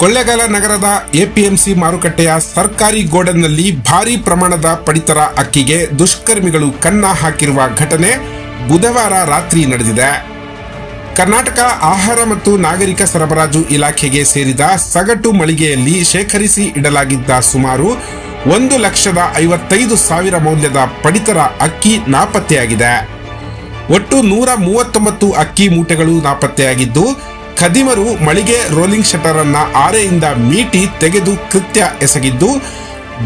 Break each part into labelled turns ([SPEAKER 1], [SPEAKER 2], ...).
[SPEAKER 1] ಕೊಳ್ಳೇಗಾಲ ನಗರದ ಎಪಿಎಂಸಿ ಮಾರುಕಟ್ಟೆಯ ಸರ್ಕಾರಿ ಗೋಡನ್ನಲ್ಲಿ ಭಾರಿ ಪ್ರಮಾಣದ ಪಡಿತರ ಅಕ್ಕಿಗೆ ದುಷ್ಕರ್ಮಿಗಳು ಕನ್ನ ಹಾಕಿರುವ ಘಟನೆ ಬುಧವಾರ ರಾತ್ರಿ ನಡೆದಿದೆ. ಕರ್ನಾಟಕ ಆಹಾರ ಮತ್ತು ನಾಗರಿಕ ಸರಬರಾಜು ಇಲಾಖೆಗೆ ಸೇರಿದ ಸಗಟು ಮಳಿಗೆಯಲ್ಲಿ ಶೇಖರಿಸಿ ಇಡಲಾಗಿದ್ದ ಸುಮಾರು ಒಂದು ಲಕ್ಷದ ಐವತ್ತೈದು ಸಾವಿರ ಮೌಲ್ಯದ ಪಡಿತರ ಅಕ್ಕಿ ನಾಪತ್ತೆಯಾಗಿದೆ. ಒಟ್ಟು ನೂರ ಮೂವತ್ತೊಂಬತ್ತು ಅಕ್ಕಿ ಮೂಟೆಗಳು ನಾಪತ್ತೆಯಾಗಿದ್ದು ಖದೀಮರು ಮಳಿಗೆ ರೋಲಿಂಗ್ ಶಟರ್ ಅನ್ನ ಆರೆಯಿಂದ ಮೀಟಿ ತೆಗೆದು ಕೃತ್ಯ ಎಸಗಿದ್ದು,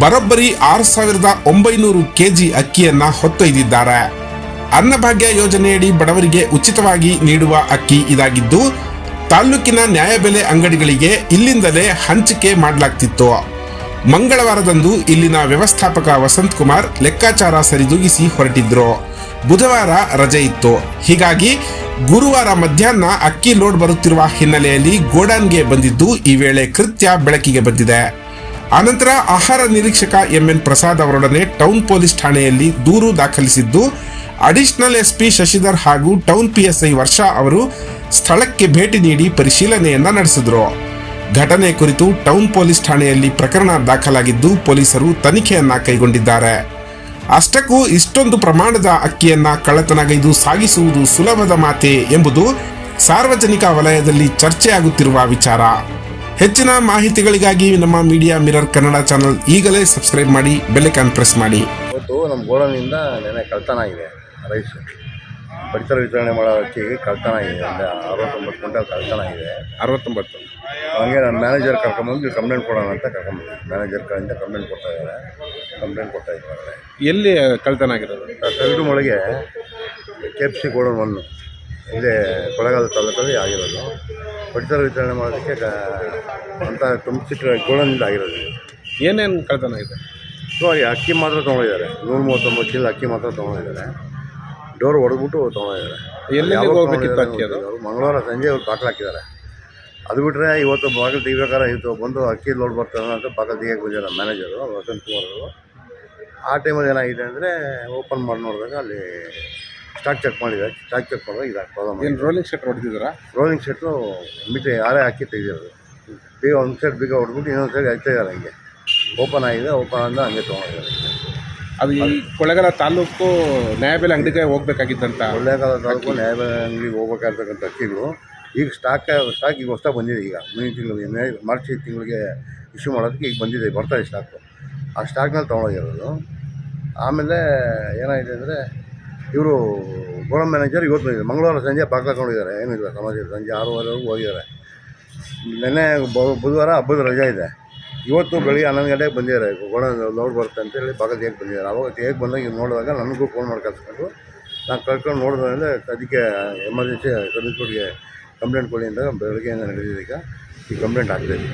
[SPEAKER 1] ಬರೋಬ್ಬರಿ ಆರು ಸಾವಿರದ ಒಂಬೈನೂರು ಕೆಜಿ ಅಕ್ಕಿಯನ್ನ ಹೊತ್ತೊಯ್ದಿದ್ದಾರೆ. ಅನ್ನಭಾಗ್ಯ ಯೋಜನೆಯಡಿ ಬಡವರಿಗೆ ಉಚಿತವಾಗಿ ನೀಡುವ ಅಕ್ಕಿ ಇದಾಗಿದ್ದು, ತಾಲ್ಲೂಕಿನ ನ್ಯಾಯಬೆಲೆ ಅಂಗಡಿಗಳಿಗೆ ಇಲ್ಲಿಂದಲೇ ಹಂಚಿಕೆ ಮಾಡಲಾಗ್ತಿತ್ತು. ಮಂಗಳವಾರದಂದು ಇಲ್ಲಿನ ವ್ಯವಸ್ಥಾಪಕ ವಸಂತ್ ಕುಮಾರ್ ಲೆಕ್ಕಾಚಾರ ಸರಿದೂಗಿಸಿ ಹೊರಟಿದ್ರು. ಬುಧವಾರ ರಜೆ ಇತ್ತು. ಹೀಗಾಗಿ ಗುರುವಾರ ಮಧ್ಯಾಹ್ನ ಅಕ್ಕಿ ಲೋಡ್ ಬರುತ್ತಿರುವ ಹಿನ್ನೆಲೆಯಲ್ಲಿ ಗೋಡೌನ್ಗೆ ಬಂದಿದ್ದು ಈ ವೇಳೆ ಕೃತ್ಯ ಬೆಳಕಿಗೆ ಬಂದಿದೆ. ಆನಂತರ ಆಹಾರ ನಿರೀಕ್ಷಕ ಎಂಎನ್ ಪ್ರಸಾದ್ ಅವರೊಡನೆ ಟೌನ್ ಪೊಲೀಸ್ ಠಾಣೆಯಲ್ಲಿ ದೂರು ದಾಖಲಿಸಿದ್ದು, ಅಡಿಷನಲ್ ಎಸ್ಪಿ ಶಶಿಧರ್ ಹಾಗೂ ಟೌನ್ ಪಿಎಸ್ಐ ವರ್ಷ ಅವರು ಸ್ಥಳಕ್ಕೆ ಭೇಟಿ ನೀಡಿ ಪರಿಶೀಲನೆಯನ್ನ ನಡೆಸಿದ್ರು. ಘಟನೆ ಕುರಿತು ಟೌನ್ ಪೊಲೀಸ್ ಠಾಣೆಯಲ್ಲಿ ಪ್ರಕರಣ ದಾಖಲಾಗಿದ್ದು, ಪೊಲೀಸರು ತನಿಖೆಯನ್ನ ಕೈಗೊಂಡಿದ್ದಾರೆ. ಅಷ್ಟಕ್ಕೂ ಇಷ್ಟೊಂದು ಪ್ರಮಾಣದ ಅಕ್ಕಿಯನ್ನ ಕಳ್ಳತನಗೈದು ಸಾಗಿಸುವುದು ಸುಲಭದ ಮಾತೆ ಎಂಬುದು ಸಾರ್ವಜನಿಕ ವಲಯದಲ್ಲಿ ಚರ್ಚೆಯಾಗುತ್ತಿರುವ ವಿಚಾರ. ಹೆಚ್ಚಿನ ಮಾಹಿತಿಗಳಿಗಾಗಿ ನಮ್ಮ ಮೀಡಿಯಾ ಮಿರರ್ ಕನ್ನಡ ಚಾನಲ್ ಈಗಲೇ ಸಬ್ಸ್ಕ್ರೈಬ್ ಮಾಡಿ ಬೆಲ್ಲೈಕಾನ್ ಪ್ರೆಸ್ ಮಾಡಿ.
[SPEAKER 2] ಇವತ್ತು ನಮ್ಮ ಗೋಡನಿಂದ ನೆನೆ ಕಳ್ತನ ಆಗಿದೆ ರೈಸ್. ಪರಿಸರ ವಿತರಣೆ ಮಾಡೋ ಅಕ್ಕಿ ಕಳ್ತನ ಇದೆ ಅಂದರೆ ಅರವತ್ತೊಂಬತ್ತು ಕ್ವಿಂಟಲ್ ಕಳ್ತನ ಇದೆ
[SPEAKER 1] ಅರವತ್ತೊಂಬತ್ತು.
[SPEAKER 2] ಹಂಗೆ ನಾನು ಮ್ಯಾನೇಜರ್ ಕರ್ಕೊಂಬಂದು ಕಂಪ್ಲೇಂಟ್ ಕೊಡೋಣ ಅಂತ ಕರ್ಕೊಂಬಂದು. ಮ್ಯಾನೇಜರ್ ಕಡೆಯಿಂದ ಕಂಪ್ಲೇಂಟ್ ಕೊಡ್ತಾ ಇದ್ದಾರೆ. ಕಂಪ್ಲೇಂಟ್ ಕೊಡ್ತಾ ಇದ್ದಾರೆ
[SPEAKER 1] ಎಲ್ಲಿ ಕಳ್ತನ ಆಗಿರೋದು?
[SPEAKER 2] ತೆಗೆದು ಮೊಳಗೆ ಕೆ ಎಫ್ ಸಿ ಗೋಡನ್ ಒಂದು ಇಲ್ಲೇ ಕೊಳಗಾಲ ತಾಲೂಕಲ್ಲಿ ಆಗಿರೋದು. ಪಡಿತರ ವಿತರಣೆ ಮಾಡೋದಕ್ಕೆ ಅಂತ ತುಂಬಿಸಿಟ್ಟು ಗೋಡನಿಂದ ಆಗಿರೋದು ಇದು.
[SPEAKER 1] ಏನೇನು ಕಳ್ತನ ಆಗಿದೆ
[SPEAKER 2] ಸೊ ಅಕ್ಕಿ ಮಾತ್ರ ತೊಗೊಂಡಿದ್ದಾರೆ. ನೂರು ಮೂವತ್ತೊಂಬತ್ತು ಚೀಲ ಅಕ್ಕಿ ಮಾತ್ರ ತೊಗೊಂಡಿದ್ದಾರೆ. ಡೋರ್ ಹೊಡೆದ್ಬಿಟ್ಟು ತೊಗೊಂಡಿದ್ದಾರೆ.
[SPEAKER 1] ಎಲ್ಲಿ
[SPEAKER 2] ಯಾವಾಗ
[SPEAKER 1] ಹೋಗ್ಬೇಕಿತ್ತು ಅಕ್ಕಿ ಅದು?
[SPEAKER 2] ಗೊತ್ತಿಲ್ಲ. ಮಂಗಳವಾರ ಸಂಜೆ ಅವ್ರು ಬಾಕ್ಲಾಕಿದ್ದಾರೆ ಹಾಕಿದ್ದಾರೆ ಅದು ಬಿಟ್ಟರೆ ಇವತ್ತು ಬಾಗಿಲು ತೆಗಿಬೇಕಾದ್ರೆ ಇವತ್ತು ಬಂದು ಅಕ್ಕಿ ಲೋಡ್ ಬರ್ತಾರೆ ಅಂತ ಬಾಗಿಲು ತೆಗಿಯಕ್ಕೆ ಬಂದಿಲ್ಲ ಮ್ಯಾನೇಜರು ವಸಂತ್ ಕುಮಾರ್ ಅವರು. ಆ ಟೈಮಲ್ಲಿ ಏನಾಗಿದೆ ಅಂದರೆ ಓಪನ್ ಮಾಡಿ ನೋಡಿದಾಗ ಅಲ್ಲಿ ಸ್ಟಾಕ್ ಚೆಕ್ ಮಾಡಿದ್ದಾರೆ. ಸ್ಟಾಕ್ ಚೆಕ್ ಮಾಡಿದಾಗ ಇದು ಪ್ರಾಬ್ಲಮ್
[SPEAKER 1] ಏನು ರೋಲಿಂಗ್ ಶೆಟ್ ಹೊಡೆದಿದ್ದೀರಾ?
[SPEAKER 2] ರೋಲಿಂಗ್ ಶೆಟ್ಟು ಮಿಟಿ ಯಾರೇ ಅಕ್ಕಿ ತೆಗೆದಿರೋದು. ಬೇಗ ಒಂದು ಸೈಡ್ ಬೀಗ ಹೊಡೆದ್ಬಿಟ್ಟು ಇನ್ನೊಂದು ಸೈಡ್ ಹಚ್ತಾ ಇದ್ದಾರೆ ಹಂಗೆ. ಓಪನ್ ಆಗಿದೆ ಓಪನ್ ಅಂದ ಹಂಗೆ ತೊಗೊಂಡಿದ್ದಾರೆ.
[SPEAKER 1] ಅದು ಈ ಕೊಳ್ಳೆಗಾಲ ತಾಲೂಕು ನ್ಯಾಯಬೆಲೆ ಅಂಗಡಿಗೆ ಹೋಗ್ಬೇಕಾಗಿತ್ತಂತ
[SPEAKER 2] ಕೊಳ್ಳೇಗಾಲ ತಾಲೂಕು ನ್ಯಾಯಬೆಲೆ ಅಂಗಡಿಗೆ ಹೋಗ್ಬೇಕಾಗಿರ್ತಕ್ಕಂಥ ಅಕ್ಕಿಗಳು ಈಗ ಸ್ಟಾಕ್ ಸ್ಟಾಕ್ ಈಗ ಹೊಸ ಬಂದಿದೆ ಈಗ. ಮುಂದಿನ ತಿಂಗಳು, ಮೇ, ಮಾರ್ಚ್ ತಿಂಗಳಿಗೆ ಇಶ್ಯೂ ಮಾಡೋದಕ್ಕೆ ಈಗ ಬಂದಿದೆ, ಬರ್ತಾ ಇದೆ ಸ್ಟಾಕು ಆ ಸ್ಟಾಕ್ನಲ್ಲಿ ತೊಗೊಂಡೋಗಿರೋದು ಆಮೇಲೆ ಏನಾಗಿದೆ ಅಂದರೆ, ಇವರು ಗೋಡ ಮ್ಯಾನೇಜರ್ ಇವತ್ತು ಬಂದಿದ್ದಾರೆ. ಮಂಗಳವಾರ ಸಂಜೆ ಪಾಕ ಹಾಕೊಂಡಿದ್ದಾರೆ ಏನಿಲ್ಲ ಸಮಾಜ ಸಂಜೆ ಆರೂವರೆವರೆಗೂ ಹೋಗಿದ್ದಾರೆ. ನೆನ್ನೆ ಬುಧವಾರ ಹಬ್ಬದ ರಜೆ ಇದೆ. ಇವತ್ತು ಬೆಳಿಗ್ಗೆ ಹನ್ನೊಂದು ಗಂಟೆಗೆ ಬಂದಿದ್ದಾರೆ. ಗೋಡ ಲೋಡ್ ಬರುತ್ತೆ ಅಂತೇಳಿ ಬಾಗಲ್ ಹೇಗೆ ಬಂದಿದ್ದಾರೆ. ಅವಾಗ ಹೇಗೆ ಬಂದಾಗ ಈಗ ನೋಡಿದಾಗ ನನಗೂ ಫೋನ್ ಮಾಡಿ ಕಳ್ಸ್ಕೊಂಡು ನಾನು ಕಳ್ಕೊಂಡು ನೋಡಿದ್ಮೇಲೆ ಅದಕ್ಕೆ ಎಮರ್ಜೆನ್ಸಿ ಸರ್ವಿಸ್ ಕಂಪ್ಲೇಂಟ್ ಕೊಡಿ ಅಂತ ಬೆಳಗ್ಗೆಯಿಂದ ನಡೆದಿದೆ ಈ ಕಂಪ್ಲೇಂಟ್ ಆಗ್ತಾಯಿದೆ